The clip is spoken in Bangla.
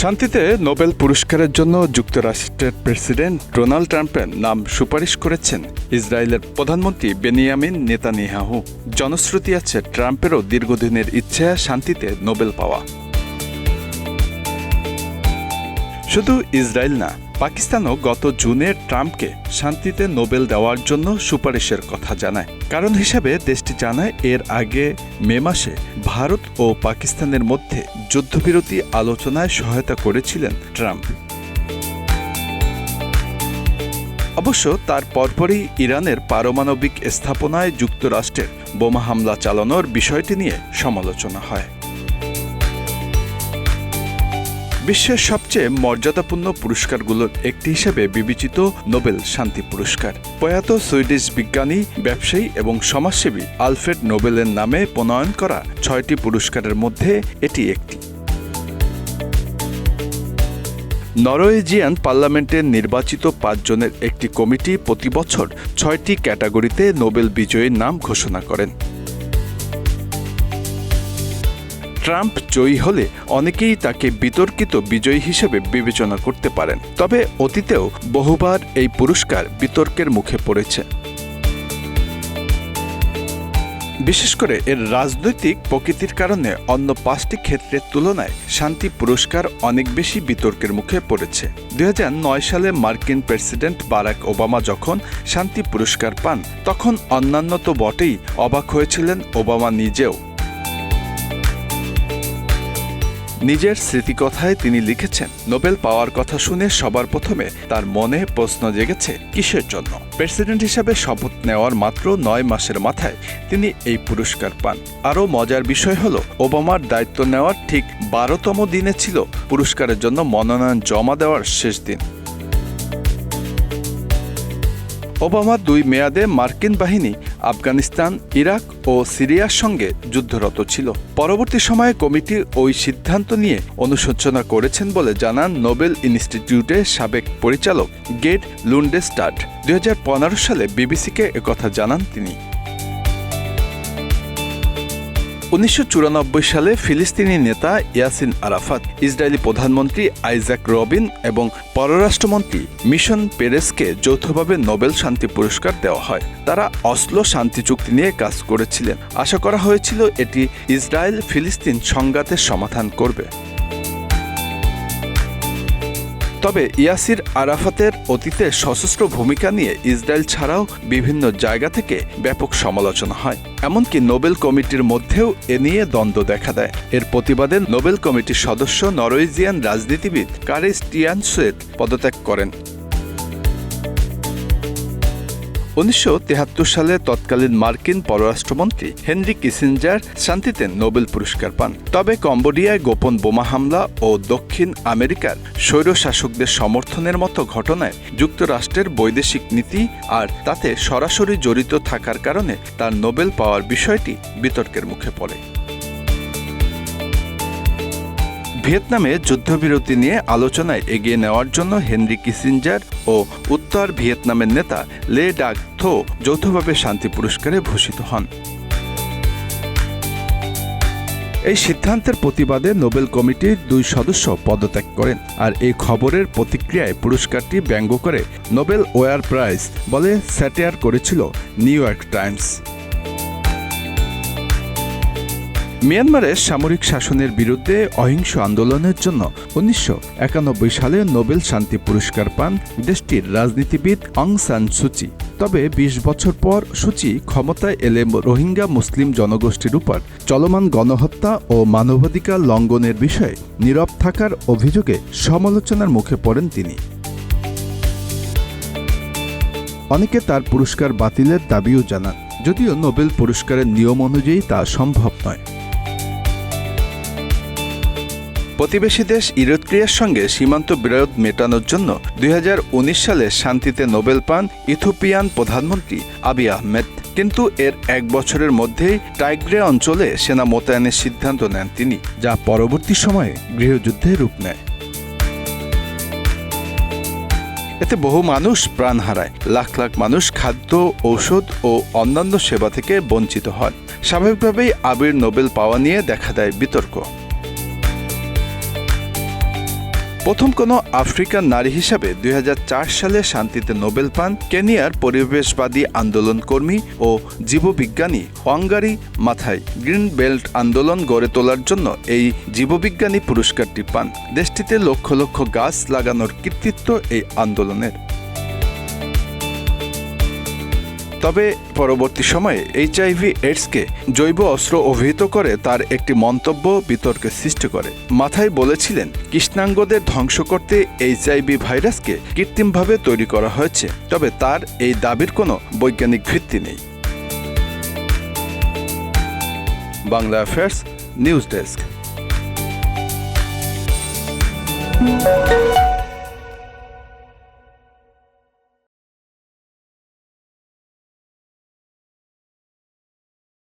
শান্তিতে নোবেল পুরস্কারের জন্য যুক্তরাষ্ট্রের প্রেসিডেন্ট ডোনাল্ড ট্রাম্পের নাম সুপারিশ করেছেন ইসরায়েলের প্রধানমন্ত্রী বেনিয়ামিন নেতানিয়াহু। জনশ্রুতি আছে ট্রাম্পেরও দীর্ঘদিনের ইচ্ছা শান্তিতে নোবেল পাওয়া। শুধু ইসরায়েল না, পাকিস্তানও গত জুনে ট্রাম্পকে শান্তিতে নোবেল দেওয়ার জন্য সুপারিশের কথা জানায়। কারণ হিসাবে দেশটি জানায়, এর আগে মে মাসে ভারত ও পাকিস্তানের মধ্যে যুদ্ধবিরতি আলোচনায় সহায়তা করেছিলেন ট্রাম্প। অবশ্য তার পরপরই ইরানের পারমাণবিক স্থাপনায় যুক্তরাষ্ট্রের বোমা হামলা চালানোর বিষয়টি নিয়ে সমালোচনা হয়। বিশ্বের সবচেয়ে মর্যাদাপূর্ণ পুরস্কারগুলোর একটি হিসেবে বিবেচিত নোবেল শান্তি পুরস্কার। প্রয়াত সুইডিশ বিজ্ঞানী, ব্যবসায়ী এবং সমাজসেবী আলফ্রেড নোবেলের নামে প্রণয়ন করা ছয়টি পুরস্কারের মধ্যে এটি একটি। নরওয়েজিয়ান পার্লামেন্টের নির্বাচিত পাঁচজনের একটি কমিটি প্রতি বছর ছয়টি ক্যাটাগরিতে নোবেল বিজয়ীর নাম ঘোষণা করেন। ট্রাম্প জয়ী হলে অনেকেই তাকে বিতর্কিত বিজয়ী হিসেবে বিবেচনা করতে পারেন। তবে অতীতেও বহুবার এই পুরস্কার বিতর্কের মুখে পড়েছে। বিশেষ করে এর রাজনৈতিক প্রকৃতির কারণে অন্য পাঁচটি ক্ষেত্রের তুলনায় শান্তি পুরস্কার অনেক বেশি বিতর্কের মুখে পড়েছে। দুই হাজার নয় সালে মার্কিন প্রেসিডেন্ট বারাক ওবামা যখন শান্তি পুরস্কার পান, তখন অন্যান্য তো বটেই অবাক হয়েছিলেন ওবামা নিজেও। নিজের স্মৃতিকথায় তিনি লিখেছেন, নোবেল পাওয়ার কথা শুনে সবার প্রথমে তার মনে প্রশ্ন জেগেছে কিসের জন্য? প্রেসিডেন্ট হিসাবে শপথ নেওয়ার মাত্র নয় মাসের মাথায় তিনি এই পুরস্কার পান। আরও মজার বিষয় হল, ওবামার দায়িত্ব নেওয়ার ঠিক বারোতম দিনে ছিল পুরস্কারের জন্য মনোনয়ন জমা দেওয়ার শেষ দিন। ওবামা দুই মেয়াদে মার্কিন বাহিনী আফগানিস্তান, ইরাক ও সিরিয়ার সঙ্গে যুদ্ধরত ছিল। পরবর্তী সময়ে কমিটি ওই সিদ্ধান্ত নিয়ে অনুশোচনা করেছেন বলে জানান নোবেল ইনস্টিটিউটের সাবেক পরিচালক গেট লুন্ডেস্টাড দুই সালে বিবিসিকে একথা জানান তিনি। উনিশশো চুরানব্বই সালে ফিলিস্তিনি নেতা ইয়াসিন আরাফাত, ইসরায়েলি প্রধানমন্ত্রী আইজাক রবিন এবং পররাষ্ট্রমন্ত্রী মিশন পেরেসকে যৌথভাবে নোবেল শান্তি পুরস্কার দেওয়া হয়। তারা অসলো শান্তি চুক্তি নিয়ে কাজ করেছিলেন। আশা করা হয়েছিল এটি ইসরায়েল ফিলিস্তিন সংঘাতের সমাধান করবে। তবে ইয়াসির আরাফাতের অতীতে সশস্ত্র ভূমিকা নিয়ে ইসরায়েল ছাড়াও বিভিন্ন জায়গা থেকে ব্যাপক সমালোচনা হয়। এমনকি নোবেল কমিটির মধ্যেও এ নিয়ে দ্বন্দ্ব দেখা দেয়। এর প্রতিবাদে নোবেল কমিটির সদস্য নরওয়েজিয়ান রাজনীতিবিদ কারিস টিয়ানসেট পদত্যাগ করেন। উনিশশো সালে তৎকালীন মার্কিন পররাষ্ট্রমন্ত্রী হেনরি কিসিঞ্জার শান্তিতে নোবেল পুরস্কার পান। তবে কম্বোডিয়ায় গোপন বোমা হামলা ও দক্ষিণ আমেরিকার স্বৈরশাসকদের সমর্থনের মতো ঘটনায় যুক্তরাষ্ট্রের বৈদেশিক নীতি আর তাতে সরাসরি জড়িত থাকার কারণে তার নোবেল পাওয়ার বিষয়টি বিতর্কের মুখে পড়ে। ভিয়েতনামে যুদ্ধবিরতি নিয়ে আলোচনায় এগিয়ে নেওয়ার জন্য হেনরি কিসিঞ্জার ও উত্তর ভিয়েতনামের নেতা লে ডাক থো যৌথভাবে শান্তি পুরস্কারে ভূষিত হন। এই সিদ্ধান্তের প্রতিবাদে নোবেল কমিটির দুই সদস্য পদত্যাগ করেন আর এই খবরের প্রতিক্রিয়ায় পুরস্কারটি ব্যঙ্গ করে নোবেল ওয়ার প্রাইজ বলে স্যাটেয়ার করেছিল নিউ ইয়র্ক টাইমস। মিয়ানমারের সামরিক শাসনের বিরুদ্ধে অহিংস আন্দোলনের জন্য উনিশশো একানব্বই সালে নোবেল শান্তি পুরস্কার পান দেশটির রাজনীতিবিদ অং সান সুচি তবে ২০ বছর পর সূচি ক্ষমতায় এলে রোহিঙ্গা মুসলিম জনগোষ্ঠীর উপর চলমান গণহত্যা ও মানবাধিকার লঙ্ঘনের বিষয়ে নীরব থাকার অভিযোগে সমালোচনার মুখে পড়েন তিনি। অনেকে তার পুরস্কার বাতিলের দাবিও জানান, যদিও নোবেল পুরস্কারের নিয়ম অনুযায়ী তা সম্ভব নয়। প্রতিবেশী দেশ ইরোত্রিয়ার সঙ্গে সীমান্ত বিরোধ মেটানোর জন্য দুই হাজার উনিশ সালে শান্তিতে নোবেল পান ইথোপিয়ান প্রধানমন্ত্রী আবি আহমেদ। কিন্তু এর এক বছরের মধ্যেই টাইগ্রে অঞ্চলে সেনা মোতায়েনের সিদ্ধান্ত নেন তিনি, যা পরবর্তী সময়ে গৃহযুদ্ধে রূপ নেয়। এতে বহু মানুষ প্রাণ হারায়। লাখ লাখ মানুষ খাদ্য, ঔষধ ও অন্যান্য সেবা থেকে বঞ্চিত হন। স্বাভাবিকভাবেই আবির নোবেল পাওয়া নিয়ে দেখা দেয় বিতর্ক। প্রথম কোনো আফ্রিকান নারী হিসাবে দুই হাজার চার সালে শান্তিতে নোবেল পান কেনিয়ার পরিবেশবাদী আন্দোলন কর্মী ও জীববিজ্ঞানী ওয়াঙ্গারি মাথায় গ্রিন বেল্ট আন্দোলন গড়ে তোলার জন্য এই জীববিজ্ঞানী পুরস্কারটি পান। দেশটিতে লক্ষ লক্ষ গাছ লাগানোর কৃতিত্ব এই আন্দোলনের। তবে পরবর্তী সময়ে এইচআইভি এইডসকে জৈব অস্ত্র অভিহিত করে তার একটি মন্তব্য বিতর্কের সৃষ্টি করে। মাথায় বলেছিলেন, কৃষ্ণাঙ্গদের ধ্বংস করতে এইচআইভি ভাইরাসকে কৃত্রিমভাবে তৈরি করা হয়েছে, তবে তার এই দাবির কোনো বৈজ্ঞানিক ভিত্তি নেই। Bangla affairs news desk